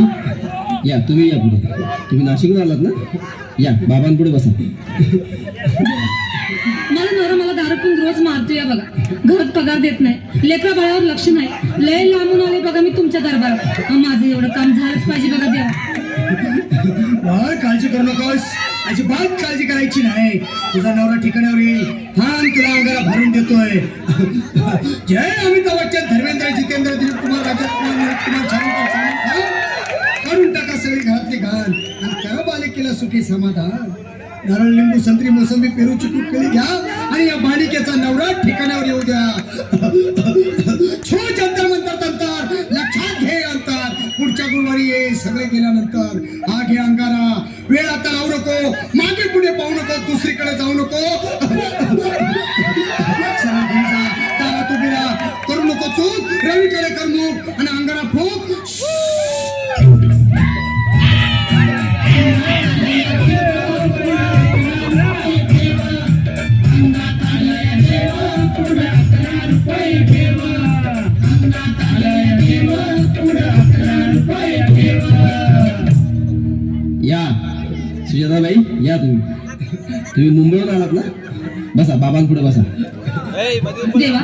तुम्ही या पुढे. तुम्ही नाशिकहून आलात ना? या बाबांपुढे बसा. मला नवरा मला दारू पिऊन रोज मारतो या बघा. घरात पगार देत नाही. लेकरा बाळावर लक्ष नाही. लय लांबून आले बघा मी तुमच्या दरबारात. माझं एवढं काम झालंच पाहिजे बघा देवा. काळजी करू नकोस. अजिबात काळजी करायची नाही. तुझा नवरा ठिकाणावर येईल. थांब तुला अंगाला भरून देतोय. जय आणि करा समाधान. नारळ लिंबू संत्री मोसंबी पेरूची चिकू घ्या आणि या बालिकेचा नवरा ठिकाणावर येऊ द्या. छो जंतर मंतर तंतर लक्षात घे अंतर. पुढच्या गुरुवारी ये सगळे गेल्यानंतर. हा घे अंगारा. वेळ आता लावू नको. मागे पुढे पाहू नको. दुसरीकडे जाऊ नको. या. सुजाताबाई या तुम्ही. तुम्ही मुंबईहून आलात ना? बसा बाबांपुढे बसा. देवा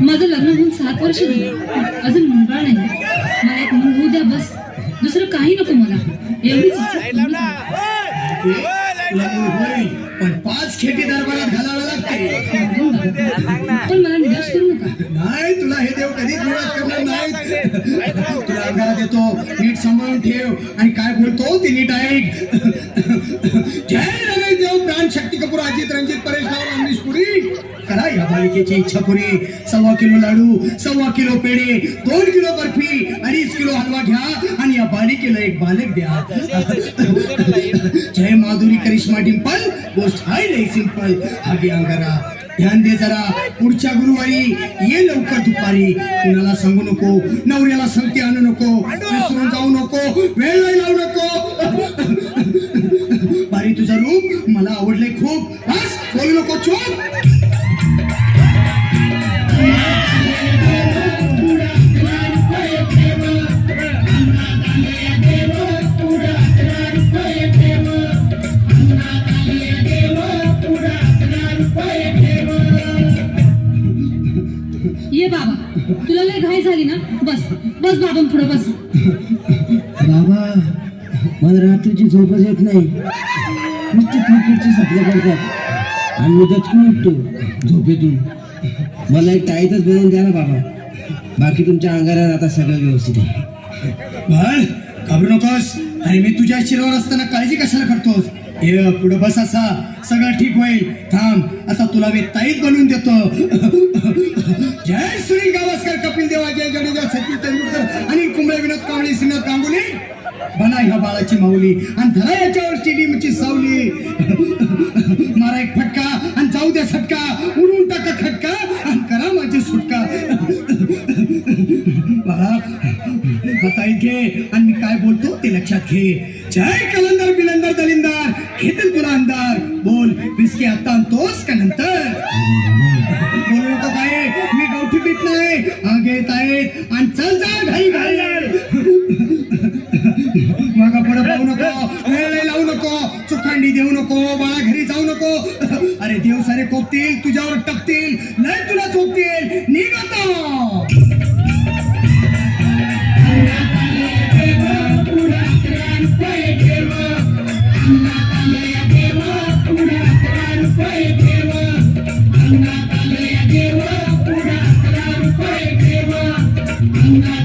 माझं लग्न होऊन सात वर्ष झाली. अजून मुलगा नाही. मला एक मूल होऊ द्या बस. दुसरं काही नको मला. एवढीच पण पाच खेटी दरबारात घालावं लागते पण मला निराश करू नका नाही तुला हे देव कधीच निराश करणार नाही तुला अंगारा देतो नीट सांभाळून ठेव. आणि काय बोलतो ते नीट ऐक जय रमेश देव प्राण शक्ती कपूर अजित रंजित परेश राव अमरीश पुरी. करा या बालिकेची इच्छा पुरी. सव्वा किलो लाडू सव्वा किलो पेढे दोन किलो बर्फी अडीच किलो हलवा घ्या आणि या बालिकेला एक बालक द्या. जय माधुरी करिश्मा डिंपल गोष्ट हाय लई सिंपल हा अंगारा. ध्यान दे जरा. पुढच्या गुरुवारी ये लवकर दुपारी. कुणाला सांगू नको. नवऱ्याला संगती आणू नको. विसरून जाऊ नको. वेळ नाही लावू नको. बारी तुझा रूप मला आवडले खूप. बस बोलू नको चूप. ये बाबा तुला लय घाई झाली ना? बस बस बाबा पुढे बस. बाबा मला रात्रीची झोपच येत नाही. नुसते क्रिकेटचे सपने पडतात आणि मी दचकून उठतो? झोपेतून. मला एक टाईतच बनवून द्या ना बाबा. बाकी तुमच्या अंगारात आता सगळं व्यवस्थित आहे. बाळ घाबरू नकोस. अरे मी तुझ्या शिरावर असताना काळजी कशाला करतोस? ये पुढे बस असा. सगळं ठीक होईल. थांब. आता तुला मी ताईत बनवून देतो. जय सुनील गावस्कर कपिल देवा जय जडेजा सचिन तेंडुलकर अनिल कुंबळे विनोद कांबळे श्रीनाथ गांगुली बना ह्या बाळाची माऊली आणि धरा याच्यावर स्टेडियमची सावली. मारा एक फटका आणि जाऊ द्या सटका. उडून टाका खटका आणि करा माझी सुटका. बाळा आता घे आणि मी काय बोलतो ते लक्षात घे. जय कलंदर बिलंदर दलिंदर. घेतील तुला अंदाज बोल. बिस्की आता आणतोस का नंतर? बोलू नको काय मी गावठी पित नाही. हा घेत आहेत. आणि चल जा घाई घाई. मागा पुढे पाहू नको. वेळ लावू नको. चुकांडी देऊ नको. बाळा घरी जाऊ नको. अरे देव सारे कोपतील. तुझ्यावर टपतील नाही तुला झोपतील. निघतो अंगात आले